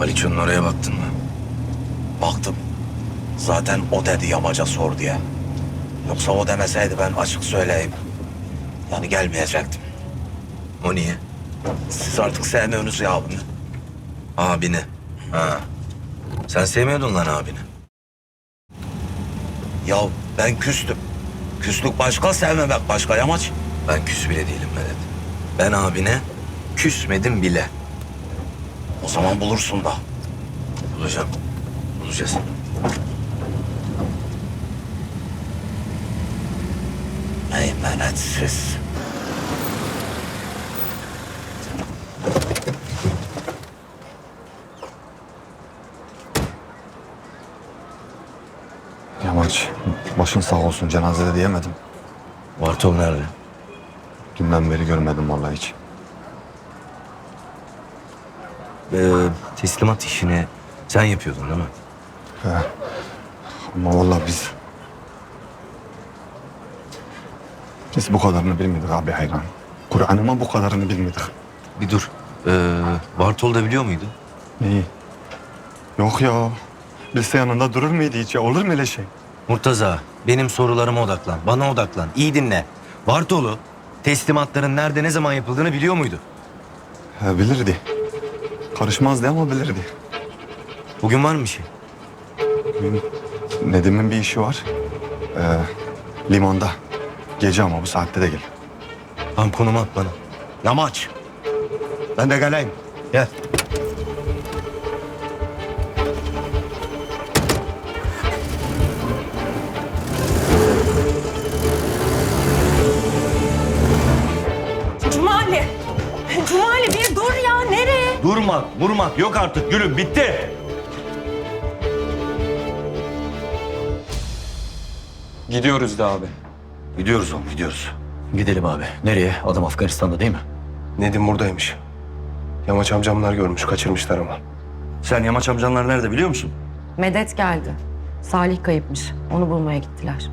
Aliço'nun oraya baktın mı? Baktım. Zaten o dedi yamaca sor diye. Yoksa o demeseydi ben açık söyleyeyim. Yani gelmeyecektim. O niye? Siz artık sevmiyorsunuz ya bunu. Abini. Ha. Sen sevmiyordun lan abini. Ya ben küstüm. Küslük başka, sevmemek başka yamaç. Ben küs bile değilim Medet. Ben abine küsmedim bile. O zaman bulursun da. Bulacağım. Bulacağız. Meymenetsiz. Yamaç, başın sağ olsun cenazede diyemedim. Bartol nerede? Dünden beri görmedim vallahi hiç. Ee, teslimat işini sen yapıyordun değil mi? He. Ama vallahi biz... Biz bu kadarını bilmedik abi hayran. Kur'an'ıma bu kadarını bilmedik. Bir dur. Ee, Bartol da biliyor muydu? Neyi? Yok ya. Bilse yanında durur muydu hiç ya? Olur mu öyle şey? Murtaza, benim sorularıma odaklan. Bana odaklan. İyi dinle. Bartol'u teslimatların nerede ne zaman yapıldığını biliyor muydu? He, bilirdi. Karışmazdı ama bilirdi. Bugün var mı bir şey? Nedim'in bir işi var. Ee, limanda. Gece ama bu saatte de gel. Tam konumu at bana. Yamaç. Ben de geleyim. Gel. Durmak, vurmak yok artık gülüm bitti. Gidiyoruz da abi. Gidiyoruz oğlum gidiyoruz. Gidelim abi. Nereye? Adam Afganistan'da değil mi? Nedim buradaymış. Yamaç amcamlar görmüş, kaçırmışlar ama. Sen Yamaç amcanlar nerede biliyor musun? Medet geldi. Salih kayıpmış. Onu bulmaya gittiler.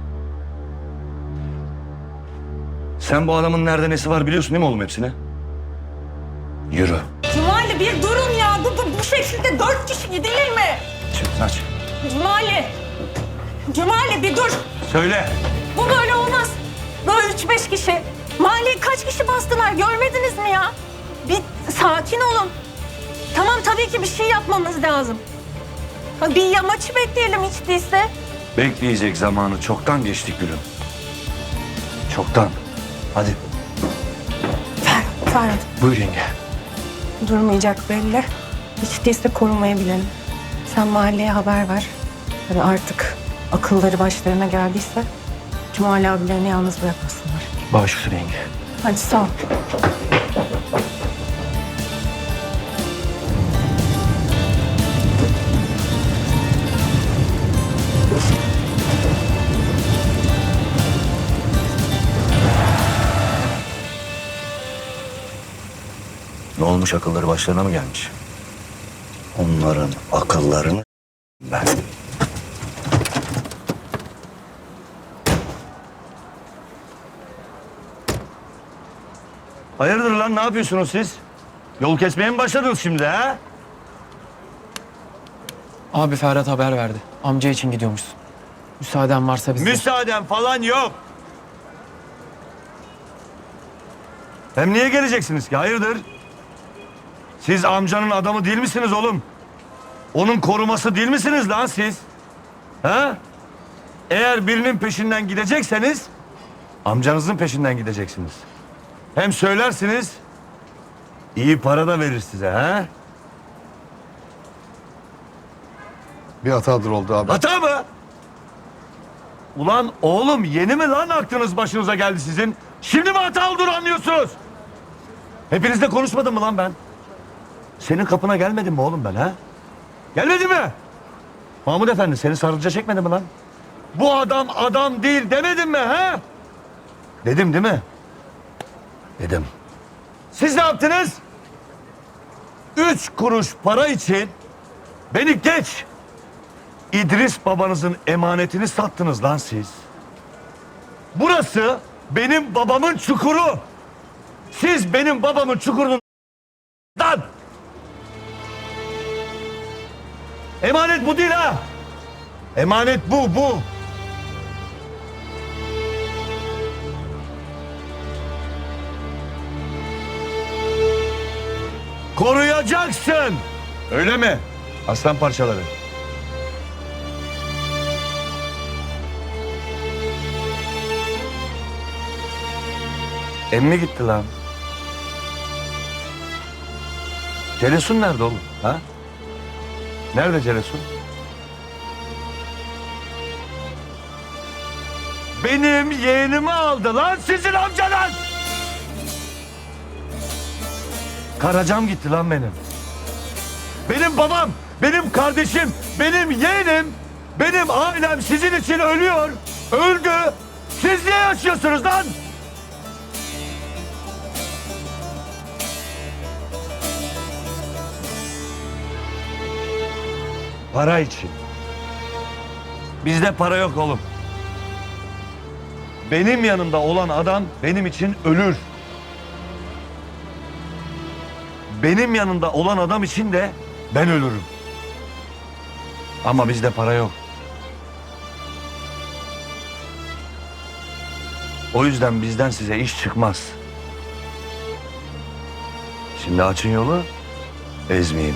Sen bu adamın nerede nesi var biliyorsun değil mi oğlum hepsini? Yürü. Cumali bir durun ya. Bu, bu, bu şekilde dört kişi gidilir mi? Çık aç. Cumali. Cumali bir dur. Söyle. Bu böyle olmaz. Böyle üç beş kişi. Mahalleyi kaç kişi bastılar görmediniz mi ya? Bir sakin olun. Tamam tabii ki bir şey yapmamız lazım. Ha, Bir yamaçı bekleyelim hiç değilse. Bekleyecek zamanı çoktan geçtik gülüm. Çoktan. Hadi. Ferhat, Ferhat. Buyur yenge. Durmayacak belli. Hiç değilse bilelim. Sen mahalleye haber ver. Tabii artık akılları başlarına geldiyse Cumali abilerini yalnız bırakmasınlar. Baş üstüne yenge. Hadi sağ ol. Ne olmuş akılları başlarına mı gelmiş? Onların akıllarını ben. Hayırdır lan ne yapıyorsunuz siz? Yol kesmeye mi başladınız şimdi ha? Abi Ferhat haber verdi. Amca için gidiyormuşsun. Müsaaden varsa biz de- Müsaaden falan yok. Hem niye geleceksiniz ki? Hayırdır? Siz amcanın adamı değil misiniz oğlum? Onun koruması değil misiniz lan siz? Ha? Eğer birinin peşinden gidecekseniz amcanızın peşinden gideceksiniz. Hem söylersiniz iyi para da verir size ha? Bir hatadır oldu abi. Hata mı? Ulan oğlum yeni mi lan aklınız başınıza geldi sizin? Şimdi mi hata olduğunu anlıyorsunuz? Hepinizle konuşmadım mı lan ben? Senin kapına gelmedim mi oğlum ben ha? Gelmedi mi? Mahmut Efendi seni sarılca çekmedi mi lan? Bu adam adam değil demedim mi ha? Dedim değil mi? Dedim. Siz ne yaptınız? Üç kuruş para için beni geç İdris babanızın emanetini sattınız lan siz. Burası benim babamın çukuru. Siz benim babamın çukurundan Emanet bu değil ha. Emanet bu, bu. Koruyacaksın. Öyle mi? Aslan parçaları. Emmi gitti lan. Celesun nerede oğlum? Ha? Nerede Celesun? Benim yeğenimi aldı lan sizin amcadan. Karacam gitti lan benim. Benim babam, benim kardeşim, benim yeğenim, benim ailem sizin için ölüyor. Öldü. Siz niye yaşıyorsunuz lan? Para için. Bizde para yok oğlum. Benim yanımda olan adam benim için ölür. Benim yanımda olan adam için de ben ölürüm. Ama bizde para yok. O yüzden bizden size iş çıkmaz. Şimdi açın yolu, ezmeyin.